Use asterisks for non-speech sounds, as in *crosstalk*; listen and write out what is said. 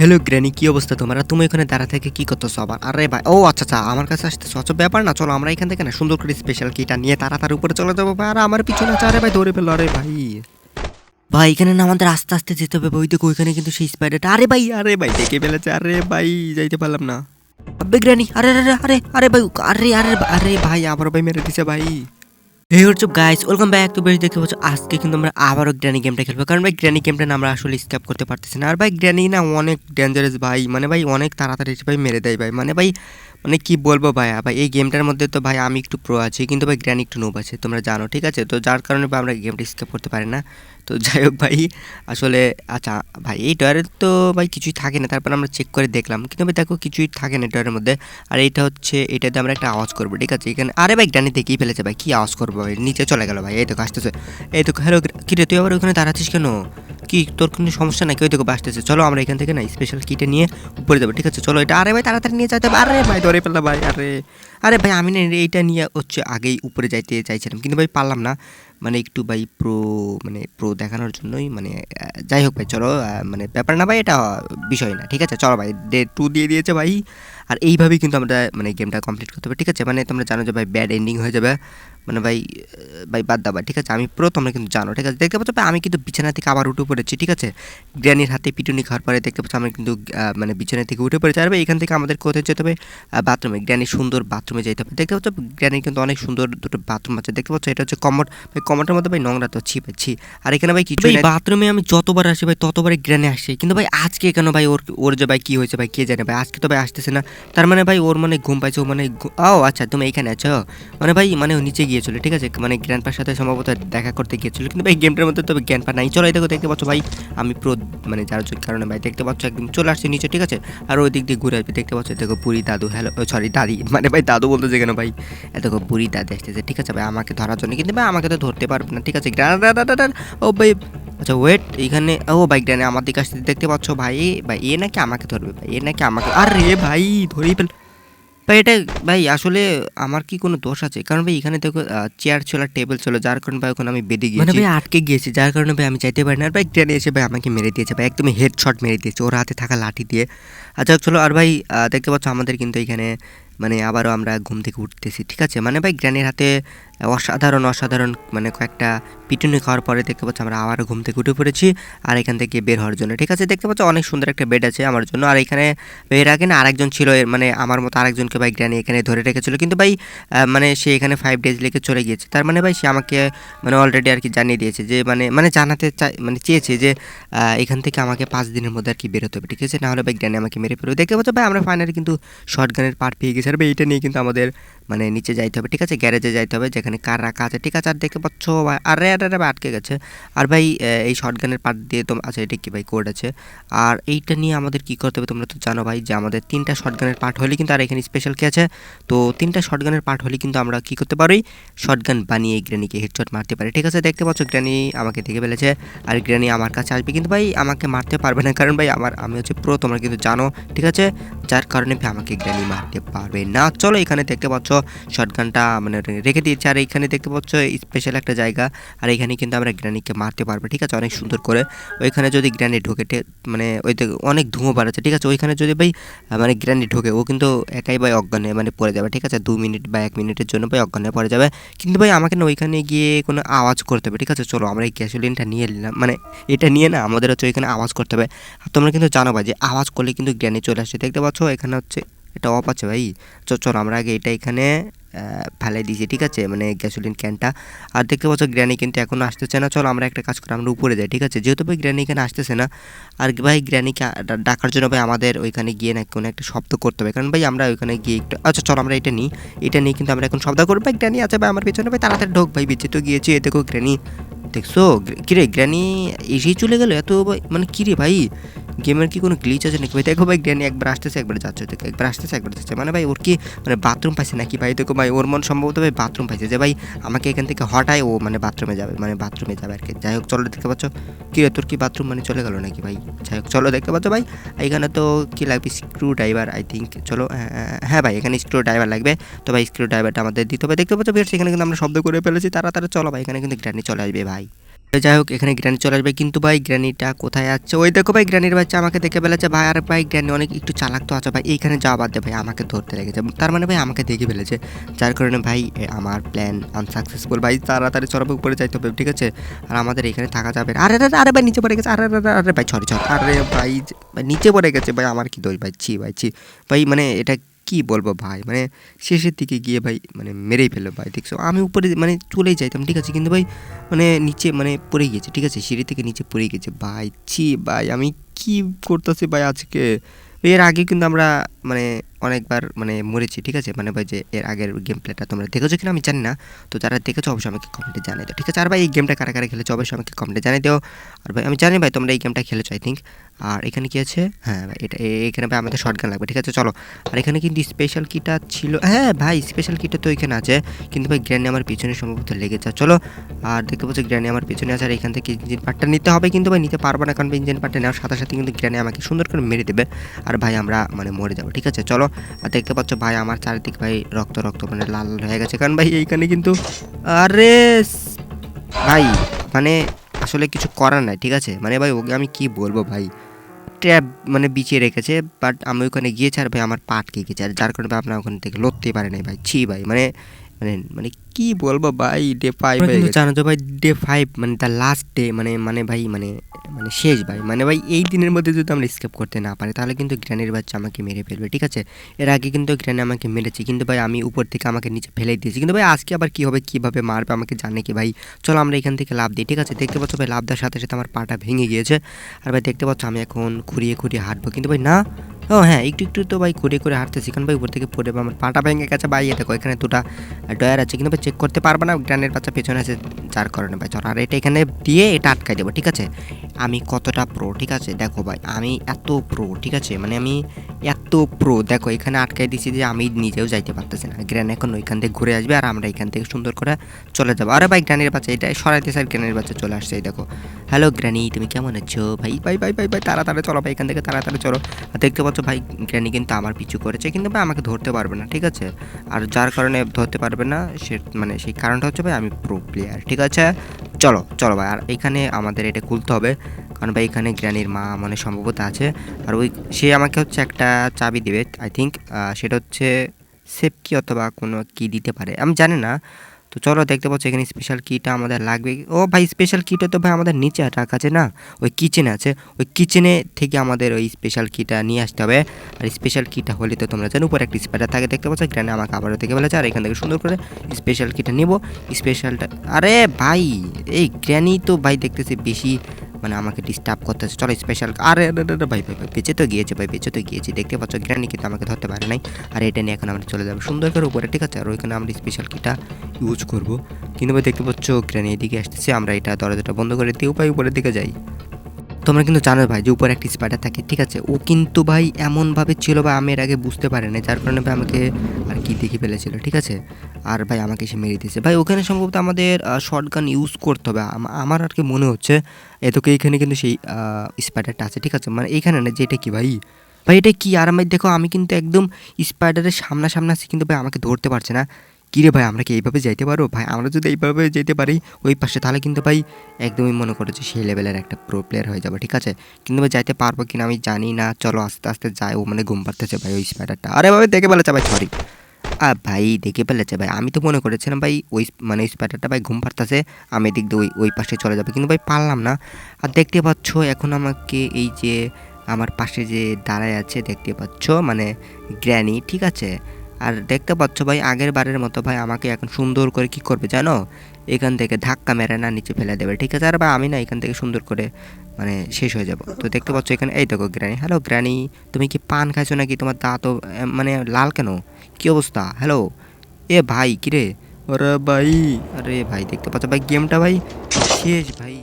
Hello granny, কি অবস্থা তোমার? তুমি এখানে দাঁড়া থেকে কি করতেছো আবার? আরে ভাই, ও আচ্ছা আচ্ছা আমার কাছে আসতেছো। আচ্ছা ব্যাপার না, চলো আমরা এখান থেকে না সুন্দর করে স্পেশাল কিটা নিয়ে তারা তার উপরে চলে যাব ভাই। আর আমার পিছনে আছে, আরে ভাই, ধরে ফেলো, আরে ভাই। ভাই, এখানে না আমাদের আস্তে আস্তে যেতে হবে ওই দেখো, ওইখানে কিন্তু সেই স্পাইডারটা আরে ভাই আরে ভাই, দেখে ফেলেছে। আরে ভাই, যাইতে পারলাম না। আবে গ্র্যানি, আরে আরে আরে আরে ভাই, আরে আরে আরে ভাই আবার ভাই মেরে দিছে ভাই। এই হচ্ছে গাইস ওয়েলকাম ব্যাক টু বেশ দেখতে পাচ্ছ, আজকে কিন্তু আমরা আবারও গ্র্যানি গেমটা খেলব। কারণ ভাই গ্র্যানি গেমটা আমরা আসলে স্ক্যাপ করতে পারতেছি না। আর ভাই গ্র্যানি না অনেক ডেঞ্জারাস ভাই। মানে ভাই, অনেক তাড়াতাড়ি ভাই মেরে দেয় ভাই। মানে ভাই মানে কি বলব ভাই? ভাই, এই গেমটার মধ্যে তো ভাই আমি একটু প্রো আছি। কিন্তু ভাই গ্র্যানি একটু নোব আছে, তোমরা জানো, ঠিক আছে? তো যার কারণে ভাই, আমরা গেমটা স্কেপ করতে পারি না। তো যাই হোক ভাই, আসলে আচ্ছা ভাই, এই ডয়ারের তো ভাই কিছুই থাকে না, তারপর আমরা চেক করে দেখলাম। কিন্তু ভাই দেখো কিছুই থাকে না ডয়ারের মধ্যে। আর এইটা হচ্ছে, এটাতে আমরা একটা আওয়াজ করব, ঠিক আছে? এখানে, আরে ভাই ডানি দেখেই ফেলেছে ভাই, কি আওয়াজ করব ভাই? নিচে চলে গেল ভাই, এই তো আসতেছে। এই তো হ্যালো, কি রে, তুই আবার ওখানে দাঁড়াচ্ছিস কেন? কি তোর কোনো সমস্যা নাকি? ওই দেখো আসতেছে। চলো আমরা এখান থেকে না স্পেশাল কিটে নিয়ে উপরে যাব, ঠিক আছে? চলো এটা, আরে ভাই তাড়াতাড়ি নিয়ে যেতে আরে ভাই, ধরে ফেললাম ভাই, আরে। আরে ভাই, আমি না এইটা নিয়ে হচ্ছে আগেই উপরে যাইতে চাইছিলাম। কিন্তু ভাই পারলাম না। মানে একটু ভাই প্রো মানে প্রো দেখানোর জন্যই মানে যাই হোক ভাই, চলো মানে ব্যাপার না ভাই, এটা বিষয় না, ঠিক আছে? চলো ভাই ডে টু দিয়ে দিয়েছে ভাই। আর এইভাবেই কিন্তু আমরা মানে গেমটা কমপ্লিট করতে হবে ঠিক আছে? মানে তোমরা জানো যে ভাই ব্যাড এন্ডিং হয়ে যাবে মানে ভাই ভাই বাদ দাবা ঠিক আছে? আমি প্রো তোমরা কিন্তু জানো ঠিক আছে? দেখতে পাচ্ছ ভাই আমি কিন্তু বিছানা থেকে আবার উঠে পড়েছি ঠিক আছে? গ্র্যানির হাতে পিটুনি খাওয়ার পরে দেখতে পাচ্ছ আমরা কিন্তু মানে বিছানা থেকে উঠে পড়েছি। আর ভাই এখান থেকে আমাদের কোথায় যেতে হবে? বাথরুমে গ্র্যানির সুন্দর বাথরুমে যেতে হবে। দেখতে পাচ্ছ গ্র্যানির কিন্তু অনেক সুন্দর দুটো বাথরুম আছে। দেখতে পাচ্ছ এটা হচ্ছে কমট ভাই কমটের মধ্যে ভাই নোংরা তো ছি ভাই ছি। আর এখানে ভাই কিছু বাথরুমে আমি যতবার আসি ভাই ততবারই গ্র্যানে আসি। কিন্তু ভাই আজকে কেন ভাই ওর ওর যে ভাই কি হয়েছে ভাই কে জানে ভাই? আজকে তো ভাই আসতেছে না। তার মানে ভাই, ওর মানে ঘুম পাইছে, ও মানে ও আচ্ছা তুমি এখানে আছো? মানে ভাই মানে ও নিচে গিয়েছিল, ঠিক আছে? মানে গ্র্যান্ডপার সাথে সম্ভবত দেখা করতে গিয়েছিল। কিন্তু ভাই গেমটার মধ্যে তবে গ্র্যান্ডপা নাই। চলো দেখো, দেখতে পাচ্ছ ভাই, আমি প্রো মানে যার কারণে ভাই, দেখতে পাচ্ছ একদম চলে আসছে নিচে, ঠিক আছে? আর ওই দিক দিয়ে ঘুরে আসবে, দেখতে পাচ্ছ? দেখো, বুড়ি দাদু হ্যালো সরি দাদি *laughs* মানে ভাই, দাদু বলতেছে কেন ভাই? দেখো, বুড়ি দাদি আসতেছে, ঠিক আছে ভাই? আমাকে ধরার জন্য, কিন্তু ভাই, আমাকে তো ধরতে পারবে না, ঠিক আছে? ও ভাই আচ্ছা ওয়েট এখানে ও বাইক ডানে আমার দিকে আসতে দেখতে পাচ্ছ? ভাই ভাই এ নাকি আমাকে ধরবে ভাই এ নাকি আমাকে আরে ভাই ধরেই ফেল ভাই এটা ভাই আসলে আমার কি কোনো দোষ আছে? কারণ ভাই এখানে দেখো চেয়ার ছিল টেবিল ছিল যার কারণে ভাই ওখানে আমি বেঁধে গিয়েছি। মানে ভাই আটকে গিয়েছি যার কারণে ভাই আমি চাইতে পারি না। আর ভাই ট্রেনে এসে ভাই আমাকে মেরে দিয়েছে ভাই একদমই হেড শট মেরে দিয়েছে ওর হাতে থাকা লাঠি দিয়ে। আচ্ছা চলো আর ভাই দেখতে পাচ্ছ আমাদের কিন্তু এখানে মানে আবারও আমরা ঘুম থেকে উঠতেছি ঠিক আছে? মানে ভাই গ্র্যানির হাতে অসাধারণ অসাধারণ মানে কয়েকটা পিটুনি খাওয়ার পরে দেখতে পাচ্ছ আমরা আবারও ঘুম থেকে উঠে পড়েছি আর এখান থেকে বের হওয়ার জন্য। ঠিক আছে, দেখতে পাচ্ছ অনেক সুন্দর একটা বেড আছে আমার জন্য। আর এখানে এর আগে না আরেকজন ছিল মানে আমার মতো আরেকজনকে ভাই গ্র্যানি এখানে ধরে রেখেছিল। কিন্তু ভাই মানে সে এখানে ফাইভ ডেজ লেগে চলে গিয়েছে। তার মানে ভাই সে আমাকে মানে অলরেডি আর কি জানিয়ে দিয়েছে যে মানে মানে জানাতে চাই মানে চেয়েছে যে এখান থেকে আমাকে পাঁচ দিনের মধ্যে আর কি বেরোতে হবে। ঠিক আছে নাহলে ভাই গ্র্যানি আমাকে মেরে ফেলবে। দেখতে পাচ্ছ ভাই আমরা ফাইনালি কিন্তু শর্ট গানের পার্ট পেয়ে গেছি। আর ভাই, এটা নিয়ে কিন্তু আমাদের মানে নিচে যাইতে হবে। ঠিক আছে গ্যারেজে যাইতে হবে যেখানে কার রাখা আছে? ঠিক আছে, আর দেখতে পাচ্ছ আরে আরে আরে আটকে গেছে। আর ভাই এই শর্ট গানের পার্ট দিয়ে তো আচ্ছা এটা কি ভাই কোড আছে? আর এইটা নিয়ে আমাদের কি করতে হবে তোমরা তো জানো ভাই, যে আমাদের তিনটা শর্ট গানের পার্ট হলে কিন্তু আর এখানে স্পেশাল কি আছে? তো তিনটা শর্ট গানের পার্ট হলে কিন্তু আমরা কি করতে পারি? শর্ট গান বানিয়ে এই গ্র্যানিকে হেডশট মারতে পারি। ঠিক আছে, দেখতে পাচ্ছ গ্র্যানি আমাকে দেখে ফেলেছে, আর গ্র্যানি আমার কাছে আসবে। কিন্তু ভাই, আমাকে মারতে পারবে না, কারণ ভাই, আমার, আমি হচ্ছে প্রো তোমরা কিন্তু জানো। ঠিক আছে? যার কারণে ভাই, আমাকে গ্র্যানি মারতে পারবে না। চলো এখানে দেখতে পাচ্ছ শর্টগানটা মানে রেখে দিয়েছে, আর এখানে দেখতে পাচ্ছ স্পেশাল একটা জায়গা। আর এখানে কিন্তু আমরা গ্র্যানিকে মারতে পারব, ঠিক আছে? অনেক সুন্দর করে। ওইখানে যদি গ্র্যানি ঢোকে মানে ওই অনেক ধুঁয়ো বাড়াচ্ছে, ঠিক আছে? ওইখানে যদি ভাই মানে গ্র্যানি ঢোকে, ও কিন্তু একাই ভাই অজ্ঞানে মানে পড়ে যাবে, ঠিক আছে? দু মিনিট বা এক মিনিটের জন্য ভাই অজ্ঞানে পড়ে যাবে। কিন্তু ভাই আমাকে না ওইখানে গিয়ে কোনো আওয়াজ করতে হবে, ঠিক আছে? চলো, আমরা এই গ্যাসোলিনটা নিয়ে নিলাম। মানে এটা নিয়ে না আমাদের হচ্ছে ওইখানে আওয়াজ করতে হবে। আর তোমরা কিন্তু জানো ভাই যে আওয়াজ করলে কিন্তু গ্র্যানি চলে আসছে দেখতে পাচ্ছ? এখানে হচ্ছে এটা অফ আছে ভাই। চ, চল আমরা আগে এটা এখানে ফেলে দিয়েছি, ঠিক আছে? মানে গ্যাসোলিন ক্যানটা আর দেখতে পাচ্ছ গ্র্যানি কিন্তু এখনও আসতেছে না। চল আমরা একটা কাজ করি, আমরা উপরে যাই, ঠিক আছে? যেহেতু ভাই গ্র্যানি এখানে আসতেছে না, আর ভাই গ্র্যানিকে ডাকার জন্য ভাই আমাদের ওইখানে গিয়ে না কোনো একটা শব্দ করতে হবে। কারণ ভাই আমরা ওইখানে গিয়ে একটু আচ্ছা চল আমরা এটা নিই। এটা নিয়ে কিন্তু আমরা এখন শব্দ করব। ভাই গ্র্যানি আছে ভাই, আমার পিছনে ভাই, তাড়াতাড়ি ঢোক ভাই বেঁচে তো গিয়েছি। এ দেখো গ্র্যানি দেখছ? কিরে গ্র্যানি এসেই চলে গেল? এত মানে কিরে ভাই? গেমের কি কোনো গ্লিচ আছে নাকি? ভাই দেখো ভাই গ্র্যানি একবার আসতেছে একবার যাচ্ছে দেখো একবার আসতেছে একবার যাচ্ছে। মানে ভাই ওর কি মানে বাথরুম পাইছে নাকি? ভাই দেখো ভাই ওর মন সম্ভবত ভাই বাথরুম পাইছে। যে ভাই আমাকে এখান থেকে হটায় ও মানে বাথরুমে যাবে মানে বাথরুমে যাবে আর কি। যাই হোক চলো দেখতে পাচ্ছ। কি তোর কি বাথরুম মানে চলে গেল নাকি ভাই? যাই হোক চলো দেখতে পাচ্ছ ভাই এখানে তো কি লাগবে? স্ক্রু ড্রাইভার আই থিঙ্ক চলো হ্যাঁ, হ্যাঁ ভাই এখানে স্ক্রু ড্রাইভার লাগবে। তো ভাই স্ক্রু ড্রাইভারটা আমাদের দিতে হবে। দেখতে পাচ্ছ এখানে কিন্তু আমরা শব্দ করে ফেলেছি। তাড়াতাড়ি চলো ভাই এখানে কিন্তু গ্র্যানি চলে আসবে ভাই। যাই হোক এখানে গ্র্যানি চলে আসবে। কিন্তু ভাই গ্র্যানিটা কোথায় আছে? ওই দেখো ভাই গ্র্যানির বাচ্চা আমাকে দেখে ফেলেছে ভাই। আর ভাই গ্র্যানি অনেক একটু চালাক তো আছে ভাই। এইখানে যাওয়া বাদ ভাই আমাকে ধরতে লেগেছে। তার মানে ভাই আমাকে দেখে ফেলেছে। যার কারণে ভাই আমার প্ল্যান আনসাকসেসফুল ভাই তাড়াতাড়ি চড়াবে উপরে যাইতে হবে ঠিক আছে? আর আমাদের এখানে থাকা যাবে। আরে আরে আরে ভাই নিচে পড়ে গেছে। আরে আরে আরে, ভাই সরি সরি। আরে ভাই নিচে পড়ে গেছে ভাই আমার কি দোষ ভাই? ছি ভাই ছি। ভাই মানে এটা কি বলব ভাই? মানে শেষের দিকে গিয়ে ভাই মানে মেরেই ফেলল ভাই দেখছ আমি উপরে মানে চলেই যাইতাম, ঠিক আছে? কিন্তু ভাই মানে নিচে মানে পড়ে গিয়েছে, ঠিক আছে? সিঁড়ি থেকে নিচে পড়ে গেছে ভাই, ছি ভাই, আমি কি করতেছি ভাই আজকে? এর আগে কিন্তু আমরা মানে অনেকবার মানে মরেছি, ঠিক আছে? মানে ভাই যে এর আগের গেম প্লেটা তোমরা দেখেছ কিনা আমি জানি না, তো যারা দেখেছ অবশ্যই আমাকে কমেন্টে জানিয়ে দাও, ঠিক আছে? আর ভাই এই গেমটা কারা কারা খেলেছো অবশ্যই আমাকে কমেন্টে জানিয়ে দাও। আর ভাই আমি জানি ভাই তোমরা এই গেমটা খেলেছো আই থিঙ্ক আর এখানে কি আছে? হ্যাঁ ভাই, এটা এখানে ভাই আমাদের শর্ট গান লাগবে, ঠিক আছে? চলো। আর এখানে কিন্তু স্পেশাল কিটা ছিল হ্যাঁ ভাই স্পেশাল কিটা তো এখানে আছে, কিন্তু ভাই গ্র্যানি আমার পিছনে সম্ভবত লেগেছে চলো। আর দেখতে পাচ্ছি গ্র্যানি আমার পিছনে আছে, আর এখান থেকে ইঞ্জিন পার্টটা নিতে হবে কিন্তু ভাই, নিতে পারব না কারণ ইঞ্জিন পার্টটা নেওয়ার সাথে সাথে কিন্তু গ্র্যানি আমাকে সুন্দর করে মেরে দেবে। আর ভাই আমরা মানে মরে যাব, ঠিক আছে? চলো। দেখতে পাচ্ছ ভাই, আমার চারিদিক ভাই রক্ত রক্ত মানে লাল হয়ে গেছে। কারণ ভাই, এইখানে কিন্তু, আরে ভাই মানে আসলে কিছু করার নাই, ঠিক আছে? মানে ভাই, ওকে আমি কি বলব ভাই? ট্র্যাপ মানে বিছিয়ে রেখেছে বাট আমি ওখানে গিয়েছি আর ভাই, আমার পাট কে গেছে। আর যার কারণে ভাই, আপনার ওখান থেকে লড়তেই পারে নাই ভাই। ছি ভাই মানে মানে মানে কি বলব ভাই ডে ফাইভ কিন্তু জানো তো ভাই ডে ফাইভ মানে দ্য লাস্ট ডে মানে মানে ভাই মানে মানে শেষ ভাই। মানে ভাই এই দিনের মধ্যে যদি আমরা স্কেপ করতে না পারি তাহলে কিন্তু গ্র্যানির বাচ্চা আমাকে মেরে ফেলবে ঠিক আছে? এর আগে কিন্তু গ্র্যানি আমাকে মেরেছে কিন্তু ভাই আমি উপর থেকে আমাকে নিচে ফেলে দিয়েছি। কিন্তু ভাই আজকে আবার কী হবে কীভাবে মারবে আমাকে জানে কি ভাই? চলো আমরা এখান থেকে লাভ দিই ঠিক আছে? দেখতে পাচ্ছ ভাই লাভ দেওয়ার সাথে সাথে আমার পাটা ভেঙে গিয়েছে। আর ভাই দেখতে পাচ্ছ আমি এখন খুঁড়িয়ে খুঁড়িয়ে হাঁটবো। কিন্তু ভাই না। ও হ্যাঁ একটু একটু তো ভাই ঘুরে করে হাঁটতেছি কারণ ভাই উপর থেকে পড়ে আমার পাটা ভেঙে গেছে। ভাই দেখো এখানে দুটা ডয়ার আছে। কিন্তু ভাই চেক করতে পারবে না, গ্রানের বাচ্চা পেছনে আছে যার কারণে বাচ্চা আর এটা এখানে দিয়ে এটা আটকাই দেবো, ঠিক আছে? আমি কতটা প্রো ঠিক আছে? দেখো ভাই, আমি এত প্রো ঠিক আছে? মানে আমি এত প্রো দেখো, এখানে আটকাই দিছি যে আমি নিজেও যাইতে পারতেছি না। গ্র্যান এখন ওইখান থেকে ঘুরে আসবে আর আমরা এখান থেকে সুন্দর করে চলে যাব। আরে ভাই, গ্রানের বাচ্চা, এটা সরাইতে স্যার গ্রানের বাচ্চা চলে আসছে দেখো। হ্যালো গ্রানি, তুমি কেমন আছো? ভাই ভাই ভাই ভাই ভাই, তাড়াতাড়ি চলো ভাই, এখান থেকে তাড়াতাড়ি চলো। দেখতে পাচ্ছ ভাই গ্র্যানি কিন্তু আমার পিছু করেছে, কিন্তু ভাই আমাকে ধরতে পারবে না, ঠিক আছে? আর যার কারণে ধরতে পারবে না, সে মানে সেই কারণটা হচ্ছে ভাই আমি প্রো প্লেয়ার ঠিক আছে? চলো চলো ভাই, আর এখানে আমাদের এটা খুলতে হবে। কারণ ভাই এখানে গ্র্যানির মা মানে সম্ভবত আছে। আর ওই, সে আমাকে হচ্ছে একটা চাবি দেবে আই থিঙ্ক সেটা হচ্ছে সেফ কি অথবা কোনো কি দিতে পারে। আমি জানি না তো চলো দেখতে পাচ্ছ এখানে স্পেশাল কিটা আমাদের লাগবে। ও ভাই স্পেশাল কিটা তো ভাই আমাদের নিচে রাখা আছে না? ওই কিচেন আছে। ওই কিচেনে থেকে আমাদের ওই স্পেশাল কিটা নিয়ে আসতে হবে। আর স্পেশাল কিটা হলে তো তোমরা জানো, উপরে একটা স্পাইডার থাকে, দেখতে পাচ্ছ? গ্রানে আমাকে আবারও থেকে বলেছে, আর এখান থেকে সুন্দর করে স্পেশাল কিটা নেব। স্পেশালটা আরে ভাই, এই গ্র্যানি তো ভাই দেখতেছি বেশি মানে আমাকে ডিস্টার্ব করতেছে। চলো স্পেশাল আরে ভাই ভাই ভাই বেঁচে তো গিয়েছে, ভাই বেঁচে তো গিয়েছি। দেখতে পাচ্ছ গ্রানি কিন্তু আমাকে ধরতে পারে নাই। আর এটা নিয়ে এখন আমরা চলে যাব সুন্দর করে উপরে, ঠিক আছে? আর ওইখানে আমরা স্পেশাল কিটা ইউজ করব। কিন্তু ভাই, দেখতে পাচ্ছ গ্রানি এদিকে আসতেছে। আমরা এটা দরজাটা বন্ধ করে দিয়ে উপায় উপরের দিকে যাই। তোমরা কিন্তু জানো ভাই যে উপরে একটা স্পাইডার থাকে, ঠিক আছে? ও কিন্তু ভাই এমনভাবে ছিল বা আমি এর আগে বুঝতে পারি না যার কারণে ভাই আমাকে আর কি দেখে ফেলেছিল, ঠিক আছে? আর ভাই আমাকে সে মেরে দিয়েছে। ভাই ওখানে সম্ভবত আমাদের শর্ট গান ইউজ করতে হবে। আমার আর কি মনে হচ্ছে এতকে এইখানে কিন্তু সেই স্পাইডারটা আছে, ঠিক আছে? মানে এইখানে না যে এটা কি ভাই? ভাই এটা কি? আর আমি দেখো, আমি কিন্তু একদম স্পাইডারের সামনাসামনি আছি, কিন্তু ভাই আমাকে ধরতে পারছে না। কিরে ভাই, আমরা কি এইভাবে যাইতে পারো ভাই, আমরা যদি এইভাবে যেতে পারি ওই পাশে, তাহলে কিন্তু ভাই একদমই মনে করো যে সেই লেভেলের একটা প্রো প্লেয়ার হয়ে যাবে, ঠিক আছে? কিন্তু ভাই যাইতে পারব কিনা আমি জানি না। চলো আস্তে আস্তে যাই, ও মানে ঘুম পাড়তেছে ভাই ওই স্পাইডারটা আরে ভাই, দেখে ফেলেছে ভাই সরি আর ভাই, দেখে ফেলেছে ভাই। আমি তো মনে করেছিলাম ভাই ওই মানে ওই স্পাইডারটা ভাই ঘুম পাড়তেছে, আমি এদিক দিয়ে ওই ওই পাশে চলে যাবে। কিন্তু ভাই পারলাম না। আর দেখতে পাচ্ছ, এখন আমাকে এই যে আমার পাশে যে দাঁড়ায় আছে, দেখতে পাচ্ছ মানে গ্র্যানি, ঠিক আছে? আর দেখতে পাচ্ছ ভাই, আগের বারের মতো ভাই আমাকে এখন সুন্দর করে কি করবে জানো? এখান থেকে ধাক্কা মেরে না নিচে ফেলে দেবে, ঠিক আছে? আর ভাই, আমি না এখান থেকে সুন্দর করে মানে শেষ হয়ে যাব। তো দেখতে পাচ্ছ এখানে, এই দেখো গ্র্যানি হ্যালো গ্র্যানি তুমি কি পান খাইছো নাকি? তোমার দাঁতও মানে লাল কেন? কি অবস্থা? হ্যালো, এ ভাই, কিরে? ওরে ভাই, আরে ভাই, দেখতে পাচ্ছ ভাই, গেমটা ভাই শেষ ভাই।